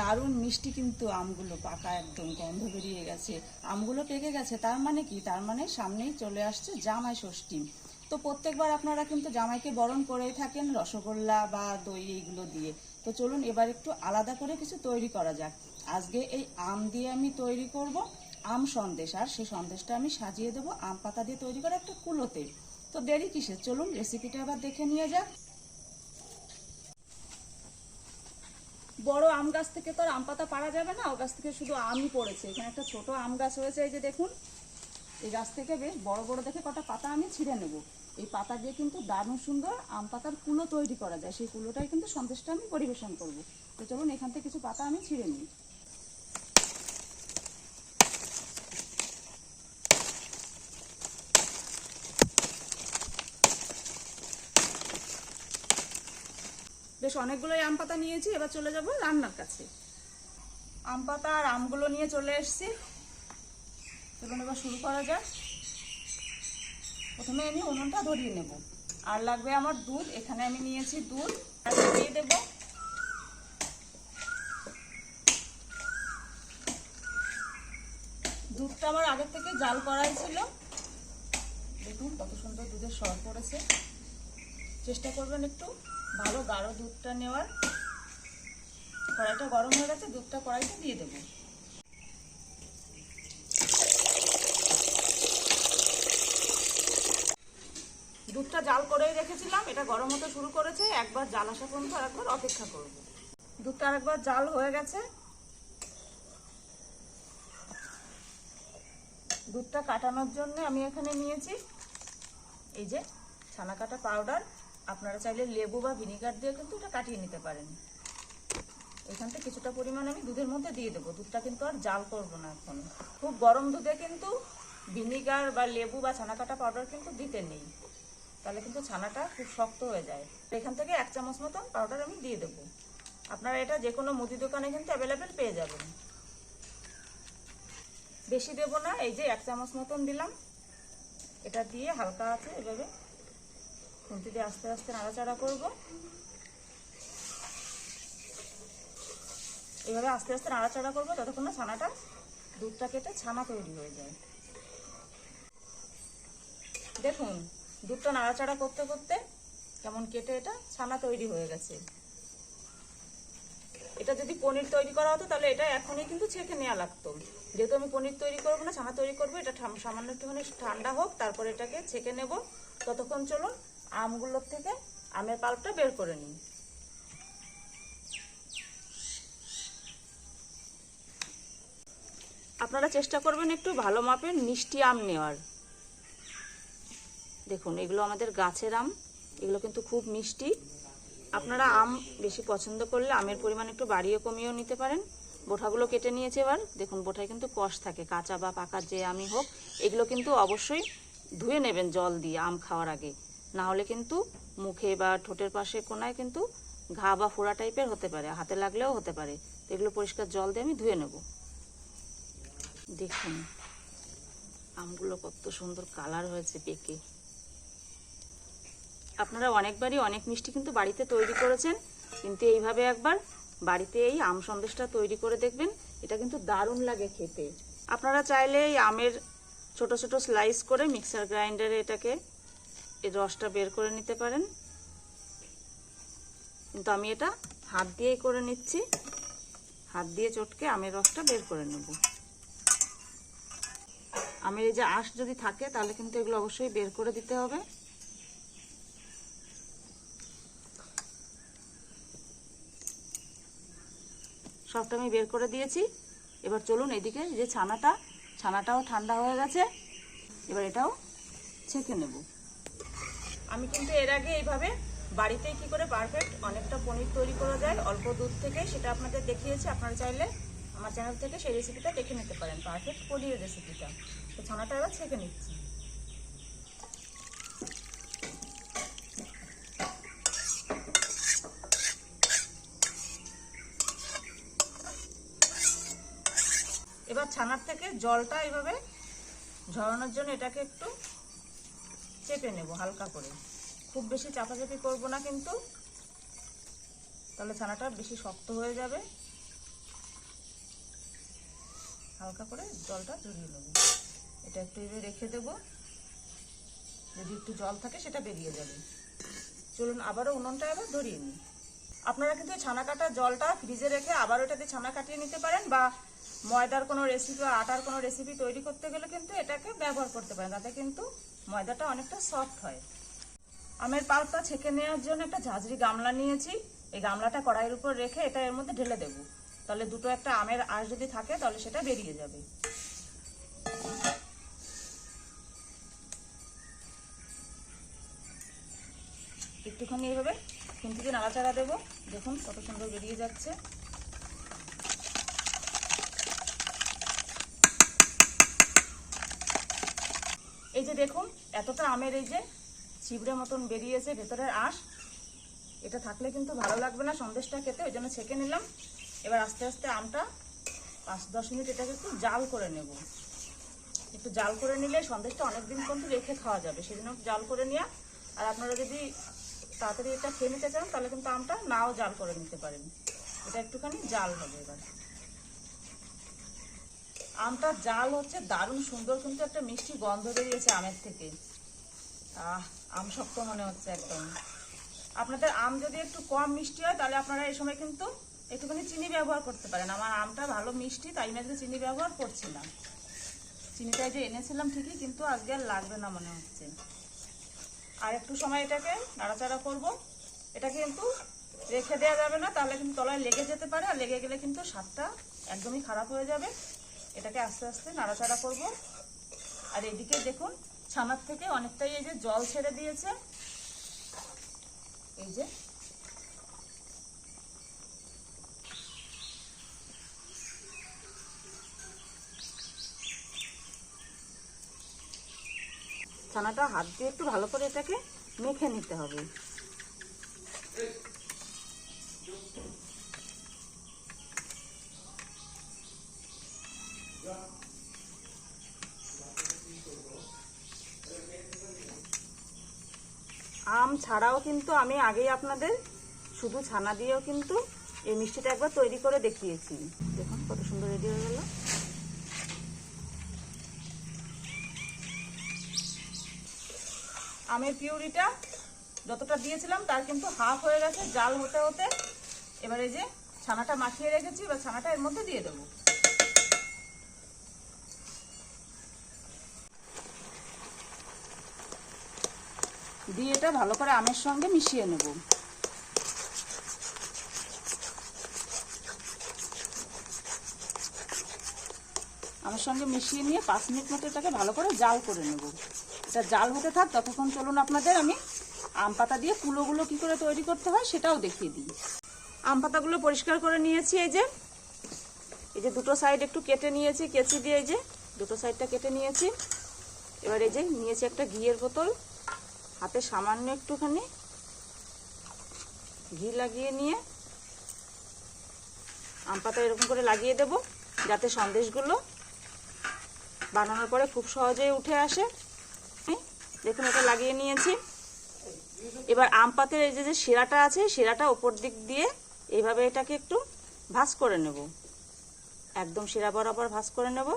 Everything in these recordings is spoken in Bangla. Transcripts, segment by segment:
দারুণ মিষ্টি কিন্তু আমগুলো পাকা একদম, গন্ধ বেরিয়ে গেছে। আমগুলো পেকে গেছে, তার মানে কি? তার মানে সামনেই চলে আসছে জামাই ষষ্ঠী। তো প্রত্যেকবার আপনারা কিন্তু জামাইকে বরণ করেই থাকেন রসগোল্লা বা দই এইগুলো দিয়ে। তো চলুন এবার একটু আলাদা করে কিছু তৈরি করা যাক। আজকে এই আম দিয়ে আমি তৈরি করব আম সন্দেশ। আর সেই সন্দেশটা আমি সাজিয়ে দেবো আম পাতা দিয়ে তৈরি করা একটা কুলোতে। তো দেরি কিসের? চলুন রেসিপিটা এবার দেখে নিয়ে যাক। বড় আম গাছ থেকে তো আর আম পাতা পারা যাবে না, ও গাছ থেকে শুধু আমই পড়েছে। এখানে একটা ছোট আম গাছ হয়েছে, এই যে দেখুন। এই গাছ থেকে বেশ বড় বড় দেখে কটা পাতা আমি ছিঁড়ে নেব। এই পাতা দিয়ে কিন্তু দারুণ সুন্দর আম পাতার কুলো তৈরি করা যায়। সেই কুলোটাই কিন্তু সন্দেশটা আমি পরিবেশন করব। তো চলুন এখান থেকে কিছু পাতা আমি ছিঁড়ে নিই। বেশ অনেকগুলোই আম পাতা নিয়েছি, এবার চলে যাব রান্নার কাছে। আম পাতা আর আমগুলো নিয়ে চলে এসেছি। চলুন এবার শুরু করা যাক। প্রথমে আমি উনুনটা ধরিয়ে নেব। আর লাগবে আমার দুধ, এখানে আমি নিয়েছি দুধ। আর দিয়ে দেব দুধটা আমার আগের থেকে জাল করাই ছিল। দেখুন কত সুন্দর দুধের সর পড়েছে। চেষ্টা করবেন একটু ভালো গাঢ় দুধটা নেওয়ার। কড়াইটা গরম হয়ে গেছে, দুধটা কড়াইতে দিয়ে দেবো। দুধটা জাল করেই রেখেছিলাম, এটা গরম হতে শুরু করেছে। একবার জাল আসা পর্যন্ত একবার অপেক্ষা করব। দুধটা আরেকবার জাল হয়ে গেছে। দুধটা কাটানোর জন্য আমি এখানে নিয়েছি এই যে ছানা কাটা পাউডার। আপনারা চাইলে লেবু বা ভিনিগার দিয়ে কিন্তু এটা কাটিয়ে নিতে পারেন। এখান থেকে কিছুটা পরিমাণ আমি দুধের মধ্যে দিয়ে দেবো। দুধটা কিন্তু আর জাল করব না এখন। খুব গরম দুধে কিন্তু ভিনিগার বা লেবু বা ছানা কাটা পাউডার কিন্তু দিতে নেই। তাহলে কিন্তু ছানাটা খুব শক্ত হয়ে যায়। এখান থেকে এক চামচ মতন পাউডার আমি দিয়ে দেবো। আপনারা এটা যে কোনো মুদি দোকানে কিন্তু অ্যাভেলেবেল পেয়ে যাবেন। বেশি দেবো না, এই যে এক চামচ মতন দিলাম। এটা দিয়ে হালকা আছে এভাবে। খুন্তি দিয়ে আস্তে আস্তে নাড়াচাড়া করব। এভাবে আস্তে আস্তে নাড়াচাড়া করব ততক্ষণ না ছানাটা দুধটা কেটে ছানা তৈরি হয়ে যায়। দেখুন, দুধটা নাড়াচাড়া করতে করতে কেমন কেটে এটা ছানা তৈরি হয়ে গেছে। এটা যদি পনির তৈরি করা হতো তাহলে এটা এখনই কিন্তু ছেঁকে নেওয়া লাগতো। যেহেতু আমি পনির তৈরি করব না, ছানা তৈরি করব, এটা সামান্য একটুখানি ঠান্ডা হোক, তারপর এটাকে ছেঁকে নেব। ততক্ষণ চলুন আমগুলোর থেকে আমের পাল্পটা বের করে নিই আপনারা চেষ্টা করবেন একটু ভালো মাপের মিষ্টি আম নেওয়ার। দেখুন, এগুলো আমাদের গাছের আম, এগুলো কিন্তু খুব মিষ্টি। আপনারা আম বেশি পছন্দ করলে আমের পরিমাণ একটু বাড়িয়ে কমিয়েও নিতে পারেন। বোঠাগুলো কেটে নিয়েছে এবার। দেখুন, বোঠায় কিন্তু কষ থাকে, কাঁচা বা পাকা যে আমি হোক, এগুলো কিন্তু অবশ্যই ধুয়ে নেবেন জল দিয়ে আম খাওয়ার আগে। না হলে কিন্তু মুখে বা ঠোঁটের পাশে কোনায় কিন্তু ঘা বা ফোড়া টাইপের হতে পারে, হাতে লাগলেও হতে পারে। এগুলো পরিষ্কার জল দিয়ে আমি ধুয়ে নেব। দেখুন, আমগুলো কত সুন্দর কালার হয়েছে পেকে। আপনারা অনেকবারই অনেক মিষ্টি কিন্তু বাড়িতে তৈরি করেছেন, কিন্তু এইভাবে একবার বাড়িতে এই আম সন্দেশটা তৈরি করে দেখবেন, এটা কিন্তু দারুণ লাগে খেতে। আপনারা চাইলে এই আমের ছোট ছোট স্লাইস করে মিক্সার গ্রাইন্ডারে এটাকে এই রসটা বের করে নিতে পারেন। কিন্তু আমি এটা হাত দিয়েই করে নিচ্ছি। হাত দিয়ে চটকে আমের রসটা বের করে নেব। আমের এই যে আঁশ যদি থাকে, তাহলে কিন্তু এগুলো অবশ্যই বের করে দিতে হবে। সবটা আমি বের করে দিয়েছি। এবার চলুন এদিকে যে ছানাটা, ছানাটাও ঠান্ডা হয়ে গেছে। এবার এটাও ছেঁকে নেব। আমি কিন্তু এর আগে এইভাবে বাড়িতেই কি করে পারফেক্ট অনেকটা পনির তৈরি করা যায়, অল্প দুধ থেকে, সেটা আপনাদের দেখিয়েছি, আপনারা চাইলে আমার চ্যানেল থেকে সেই রেসিপিটা দেখে নিতে পারেন পারফেক্ট পনিরের রেসিপিটা তো ছানাটা এবার ছেঁকে নিচ্ছি। এবার ছানার থেকে জলটা এইভাবে ঝরানোর জন্য এটাকে একটু চেপে নেব হালকা করে। খুব বেশি চাপাচাপি করব না কিন্তু। তাহলে ছানাটা বেশি শক্ত হয়ে যাবে। হালকা করে জলটা ঝরিয়ে নেব। এটা একটু এভাবে রেখে দেব। যদি একটু জল থাকে সেটা বেরিয়ে যাবে। চলুন আবারও উনুনটা আবার ধরিয়ে নিই। আপনারা কিন্তু ছানা কাটা জলটা ফ্রিজে রেখে আবার ওটাতে ছানা কাটিয়ে নিতে পারেন বা ময়দার কোনো রেসিপি বা আটার কোনো রেসিপি তৈরি করতে গেলে কিন্তু এটাকে ব্যবহার করতে পারেন, তাতে কিন্তু ময়দাটা অনেকটা সফট হয়। আমের পাল্পটা ছেঁকে নেওয়ার জন্য একটা ঝাঁঝরি গামলা নিয়েছি। এই গামলাটা কড়াইয়ের উপর রেখে এটা এর মধ্যে ঢেলে দেবো। তাহলে দুটো একটা আমের আঁশ যদি থাকে, তাহলে সেটা বেরিয়ে যাবে। একটুখানি এইভাবে খুন্তিতে নাড়াচাড়া দেবো। দেখুন কত সুন্দর বেরিয়ে যাচ্ছে। এই যে দেখুন, এতটা আমের এই যে ছিবড়ে মতন বেরিয়েছে, ভেতরের আঁশ। এটা থাকলে কিন্তু ভালো লাগবে না সন্দেশটা খেতে, ওই জন্য ছেঁকে নিলাম। এবার আস্তে আস্তে আমটা পাঁচ দশ মিনিট এটাকে একটু জাল করে নেব। একটু জাল করে নিলে সন্দেশটা অনেকদিন কিন্তু রেখে খাওয়া যাবে একটু জাল করে নেওয়া আর আপনারা যদি তাড়াতাড়ি এটা খেয়ে নিতে চান, তাহলে কিন্তু আমটা নাও জাল করে নিতে পারেন। এটা একটুখানি জাল হবে এবার। আমটা জাল হচ্ছে দারুণ সুন্দর, কিন্তু একটা মিষ্টি গন্ধ বেরিয়েছে আমের থেকে। আহ, আম শক্ত মনে হচ্ছে একদম। আপনাদের আম যদি একটু কম মিষ্টি হয়, তাহলে আপনারা এই সময় কিন্তু একটুখানি চিনি ব্যবহার করতে পারেন। আমার আমটা ভালো মিষ্টি, তাই আজকে চিনি ব্যবহার করছি না চিনিটা যে এনেছিলাম ঠিকই, কিন্তু আজকে আর লাগবে না মনে হচ্ছে। আর একটু সময় এটাকে নাড়াচাড়া করব। এটা কিন্তু রেখে দেওয়া যাবে না, তাহলে কিন্তু তলায় লেগে যেতে পারে, আর লেগে গেলে কিন্তু স্বাদটা একদমই খারাপ হয়ে যাবে। এটাকে আস্তে আস্তে নাড়াচাড়া করব। আর এদিকে দেখুন, ছানার থেকে অনেকটাই এই যে জল ছেড়ে দিয়েছে। এই যে। ছানাটা হাত দিয়ে একটু ভালো করে এটাকে মেখে নিতে হবে আম ছাড়াও কিন্তু আমি আগেই আপনাদের শুধু ছানা দিয়েও কিন্তু এই মিষ্টিটা একবার তৈরি করে দেখিয়েছি। দেখুন কত সুন্দর রেডি হয়ে গেল। আমের পিউরিটা যতটা দিয়েছিলাম তার কিন্তু হাফ হয়ে গেছে, জাল হতে হতে। এবারে যে ছানাটা মাখিয়ে রেখেছি, এবার ছানাটা এর মধ্যে দিয়ে দেবো। দিয়ে এটা ভালো করে আমের সঙ্গে মিশিয়ে নেব। আমের সঙ্গে মিশিয়ে নিয়ে পাঁচ মিনিট মতো এটাকে ভালো করে জাল করে নেব। এটা জাল হতে থাক, ততক্ষণ চলুন আপনাদের আমি আম পাতা দিয়ে কুলোগুলো কি করে তৈরি করতে হয় সেটাও দেখিয়ে দিই। আম পাতাগুলো পরিষ্কার করে নিয়েছি এই যে। এই যে দুটো সাইড একটু কেটে নিয়েছি, কেচি দিয়ে এই যে দুটো সাইডটা কেটে নিয়েছি। এবার এই যে নিয়েছি একটা ঘিয়ের বোতল। হাতে সামান্য একটুখানি ঘি লাগিয়ে নিয়ে আম পাতা এরকম করে লাগিয়ে দেব, যাতে সন্দেশগুলো বানানোর পরে খুব সহজেই উঠে আসে। দেখুন এটা লাগিয়ে নিয়েছি। এবার আম পাতের এই যে শিরাটা আছে, শিরাটা ওপর দিক দিয়ে এইভাবে এটাকে একটু ভাঁজ করে নেব। একদম শিরা বরাবর ভাঁজ করে নেব।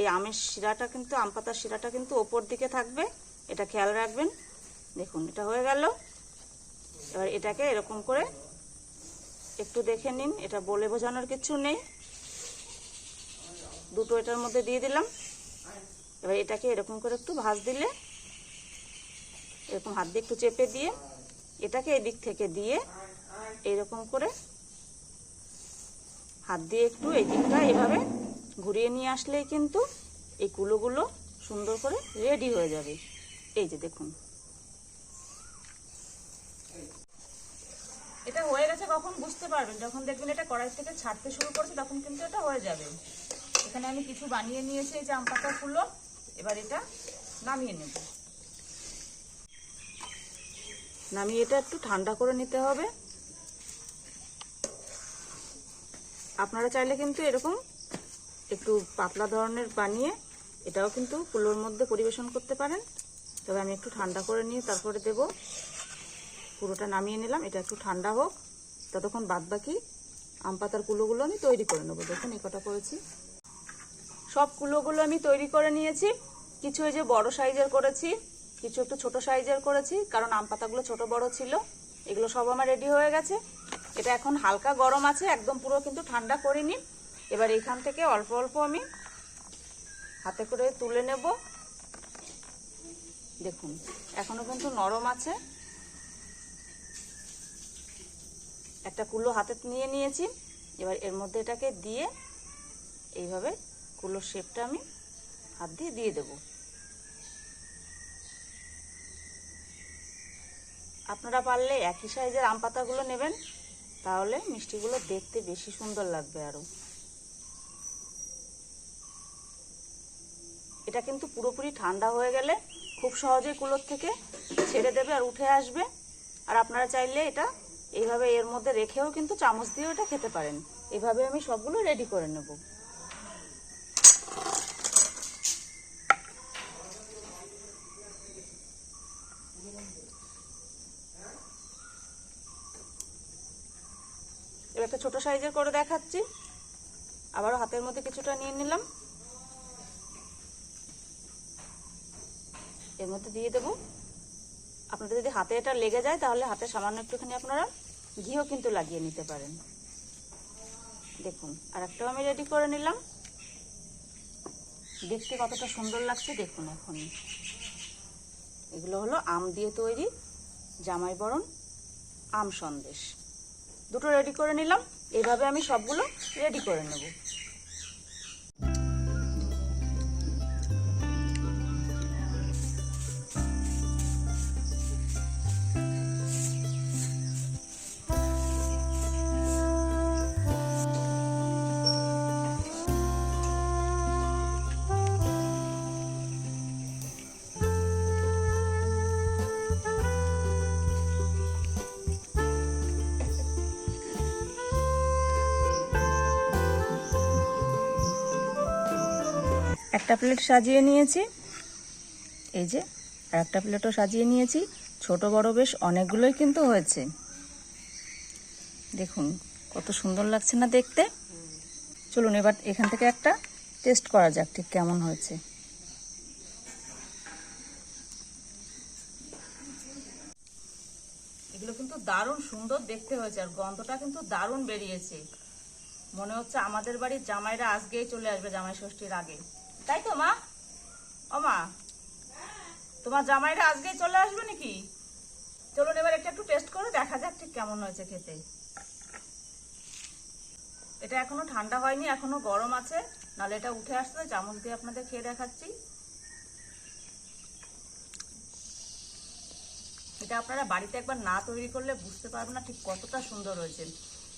এই আমের শিরাটা কিন্তু, আম পাতার শিরাটা কিন্তু ওপর দিকে থাকবে। এটা খেয়াল রাখবেন। দেখুন, এটা হয়ে গেল। এবার এটাকে এরকম করে একটু দেখে নিন, এটা বলে বোঝানোর কিছু নেই। দুটো এটার মধ্যে দিয়ে দিলাম। এবার এটাকে এরকম করে একটু ভাজ দিলে, এরকম হাত দিয়ে একটু চেপে দিয়ে, এটাকে এদিক থেকে দিয়ে এরকম করে হাত দিয়ে একটু এই দিকটা এভাবে ঘুরিয়ে নিয়ে আসলেই কিন্তু এই কুলোগুলো সুন্দর করে রেডি হয়ে যাবে। এই যে দেখুন। এটা হয়ে গেছে কখন বুঝতে পারবেন। যখন দেখবেন এটা কড়াই থেকে ছাড়তে শুরু করছে, তখন কিন্তু এটা হয়ে যাবে। এখানে আমি কিছু বানিয়ে নিয়েছি, এই আম পাতা ফুলো এবার এটা নামিয়ে নেব। নামিয়ে এটা একটু ঠান্ডা করে নিতে হবে। আপনারা চাইলে কিন্তু এরকম একটু পাতলা ধরনের বানিয়ে এটাও কিন্তু কুলোর মধ্যে পরিবেশন করতে পারেন। তবে আমি একটু ঠান্ডা করে নিয়ে তারপরে দেব। পুরোটা নামিয়ে নিলাম, এটা একটু ঠান্ডা হোক। ততক্ষণ বাদ বাকি আম পাতার কুলোগুলো আমি তৈরি করে নেব। দেখুন, এই কটা করেছি। সব কুলোগুলো আমি তৈরি করে নিয়েছি। কিছু এই যে বড় সাইজের করেছি, কিছু একটু ছোট সাইজের করেছি, কারণ আম পাতাগুলো ছোট বড় ছিল। এগুলো সব আমার রেডি হয়ে গেছে। এটা এখন হালকা গরম আছে, একদম পুরো কিন্তু ঠান্ডা করিনি। এবার এখান থেকে অল্প অল্প আমি হাতে করে তুলে নেব। দেখুন এখনও কিন্তু নরম আছে। একটা কুলো হাতে নিয়ে নিয়েছি। এবার এর মধ্যে এটাকে দিয়ে এইভাবে কুলোর শেপটা আমি হাত দিয়ে দিয়ে দেব। আপনারা পারলে একই সাইজের আম পাতাগুলো নেবেন, তাহলে মিষ্টিগুলো দেখতে বেশি সুন্দর লাগবে আরও এটা কিন্তু পুরোপুরি ঠান্ডা হয়ে গেলে খুব সহজেই কুলোর থেকে ছেড়ে দেবে আর উঠে আসবে। আর আপনারা চাইলে এটা এইভাবে এর মধ্যে রেখেও কিন্তু চামচ দিয়েও ওটা খেতে পারেন। এইভাবে আমি সবগুলো রেডি করে নেব। এবার একটা ছোট সাইজের করে দেখাচ্ছি। আবারও হাতের মধ্যে কিছুটা নিয়ে নিলাম। এর মধ্যে দিয়ে দেবো। আপনাদের যদি হাতে এটা লেগে যায়, তাহলে হাতে সামান্য একটুখানি আপনারা ঘিও কিন্তু লাগিয়ে নিতে পারেন। দেখুন আর একটাও আমি রেডি করে নিলাম। দেখতে কতটা সুন্দর লাগছে, দেখুন এখন। এগুলো হলো আম দিয়ে তৈরি জামাই বরণ, আম সন্দেশ। দুটো রেডি করে নিলাম। এইভাবে আমি সবগুলো রেডি করে নেব। একটা প্লেট সাজিয়ে নিয়েছি। এই যে আর একটা প্লেটও সাজিয়ে নিয়েছি। ছোট, বড় বেশ অনেকগুলোই কিন্তু হয়েছে। দেখুন, কত সুন্দর লাগছে না দেখতে। চলুন এবার এখান থেকে একটা টেস্ট করা যাক ঠিক কেমন হয়েছে। এগুলো কিন্তু দারুণ সুন্দর দেখতে হয়েছে আর গন্ধটা কিন্তু দারুণ বেরিয়েছে। মনে হচ্ছে আমাদের বাড়ির জামাইরা আজকেই চলে আসবে জামাই ষষ্ঠীর আগে। তাই তো, মা? ও মা, তোমার জামাইরা আজকেই চলে আসবে নাকি? চলুন এবার একটা একটু টেস্ট করে দেখা যাক ঠিক কেমন হয়েছে খেতে। এটা এখনও ঠান্ডা হয়নি, এখনও গরম আছে। নাহলে এটা উঠে আসতে চামচ দিয়ে আপনাদের খেয়ে দেখাচ্ছি। এটা আপনারা বাড়িতে একবার না তৈরি করলে বুঝতে পারবেন না ঠিক কতটা সুন্দর হয়েছে।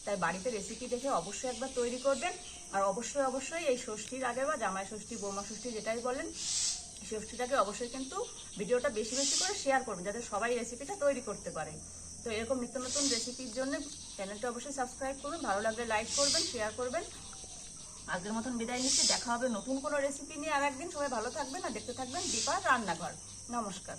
তাই বাড়িতে রেসিপি দেখে অবশ্যই একবার তৈরি করবেন। আর অবশ্যই অবশ্যই এই ষষ্ঠীর আগে বা জামাই ষষ্ঠী, বৌমা ষষ্ঠী যেটাই বলেন ষষ্ঠীটাকে অবশ্যই কিন্তু ভিডিওটা বেশি বেশি করে শেয়ার করবেন, যাতে সবাই রেসিপিটা তৈরি করতে পারে। তো এরকম নিত্য নতুন রেসিপির জন্য চ্যানেলটা অবশ্যই সাবস্ক্রাইব করবেন, ভালো লাগলে লাইক করবেন শেয়ার করবেন। আজকের মতন বিদায় নিচ্ছি, দেখা হবে নতুন কোনো রেসিপি নিয়ে। আর একদিন সবাই ভালো থাকবেন আর দেখতে থাকবেন দীপা রান্নাঘর। নমস্কার।